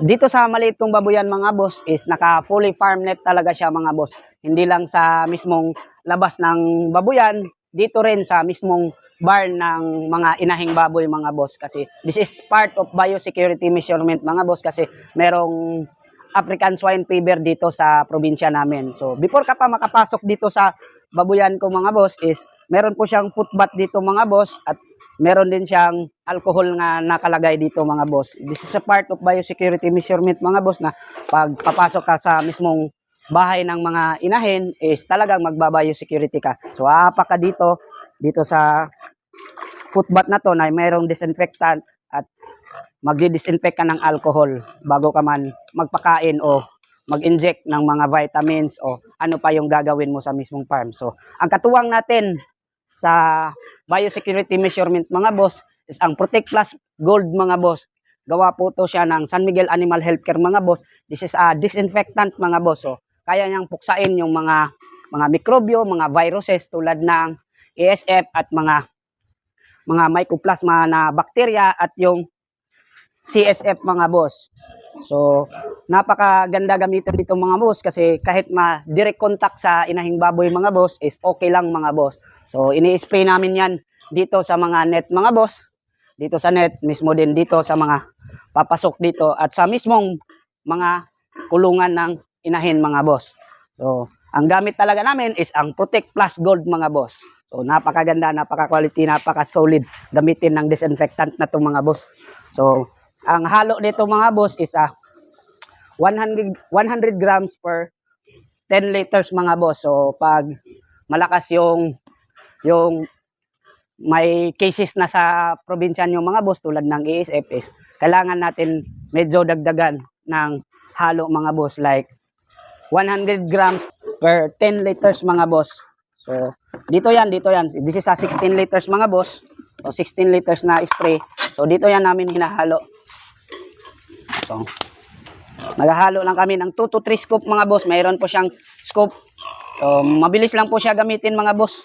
dito sa maliit kong babuyan mga boss is naka fully farm net talaga siya mga boss. Hindi lang sa mismong labas ng babuyan, dito rin sa mismong barn ng mga inahing baboy mga boss kasi this is part of biosecurity measurement mga boss kasi merong African swine fever dito sa probinsya namin. So before ka pa makapasok dito sa babuyan ko mga boss is meron po siyang footbath dito mga boss at meron din siyang alcohol nga nakalagay dito mga boss. This is a part of biosecurity measurement mga boss na pag papasok ka sa mismong bahay ng mga inahin is talagang magbabiosecurity ka. So aapa ka dito, dito sa footbath na to na mayroong disinfectant at magdi-disinfect ka ng alcohol bago ka man magpakain o mag-inject ng mga vitamins o ano pa yung gagawin mo sa mismong farm. So, ang katuwang natin sa biosecurity measurement mga boss is ang Protect Plus Gold mga boss. Gawa po to siya ng San Miguel Animal Healthcare mga boss. This is a disinfectant mga boss. So, kaya niyang puksain yung mga mga mikrobyo, mga viruses tulad ng ASF at mga mga mycoplasma na bakterya at yung CSF mga boss. So, napakaganda gamitin dito mga boss kasi kahit ma direct contact sa inahing baboy mga boss is okay lang mga boss. So, ini-spray namin yan dito sa mga net mga boss. Dito sa net, mismo din dito sa mga papasok dito at sa mismong mga kulungan ng inahin mga boss. So, ang gamit talaga namin is ang Protect Plus Gold mga boss. So, napakaganda, napaka-quality, napaka-solid gamitin ng disinfectant na itong mga boss. So, ang halo nito mga boss is ah 100 100 grams per 10 liters mga boss. So pag malakas yung yung may cases na sa probinsya yung mga boss tulad ng ASF is kailangan natin medyo dagdagan ng halo mga boss like 100 grams per 10 liters mga boss. So dito yan, dito yan. This is a 16 liters mga boss. So 16 liters na spray. So dito yan namin hinahalo. So, naghahalo lang kami ng 2 to 3 scoop mga boss. Mayroon po siyang scoop. So, mabilis lang po siya gamitin mga boss.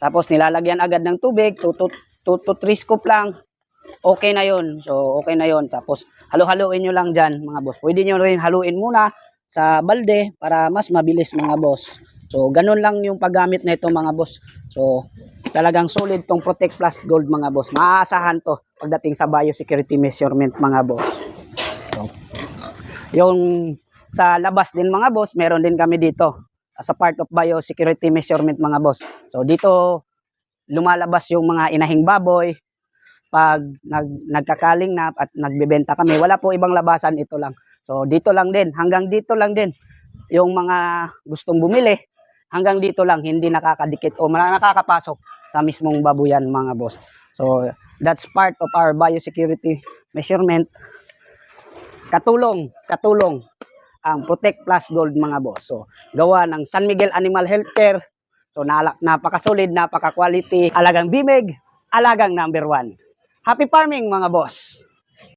Tapos nilalagyan agad ng tubig, 2 to, 2 to 3 scoop lang. Okay na yun. So, okay na yun. Tapos, halo-haloin nyo lang dyan mga boss. Pwede nyo rin haluin muna sa balde para mas mabilis mga boss. So, ganun lang yung paggamit na ito mga boss. So, talagang solid tong Protect Plus Gold mga boss. Maaasahan to pagdating sa biosecurity measurement mga boss. So, yung sa labas din mga boss, meron din kami dito as a part of biosecurity measurement mga boss. So dito lumalabas yung mga inahing baboy pag nag, nagkakaling na at nagbebenta kami. Wala po ibang labasan ito lang. So dito lang din, hanggang dito lang din yung mga gustong bumili, hanggang dito lang hindi nakakadikit o nakakapasok sa mismong babuyan mga boss. So that's part of our biosecurity measurement katulong, katulong ang Protect Plus Gold mga boss. So, gawa ng San Miguel Animal Healthcare. So, napaka-solid, napaka-quality. Alagang bimig, alagang number one. Happy farming mga boss!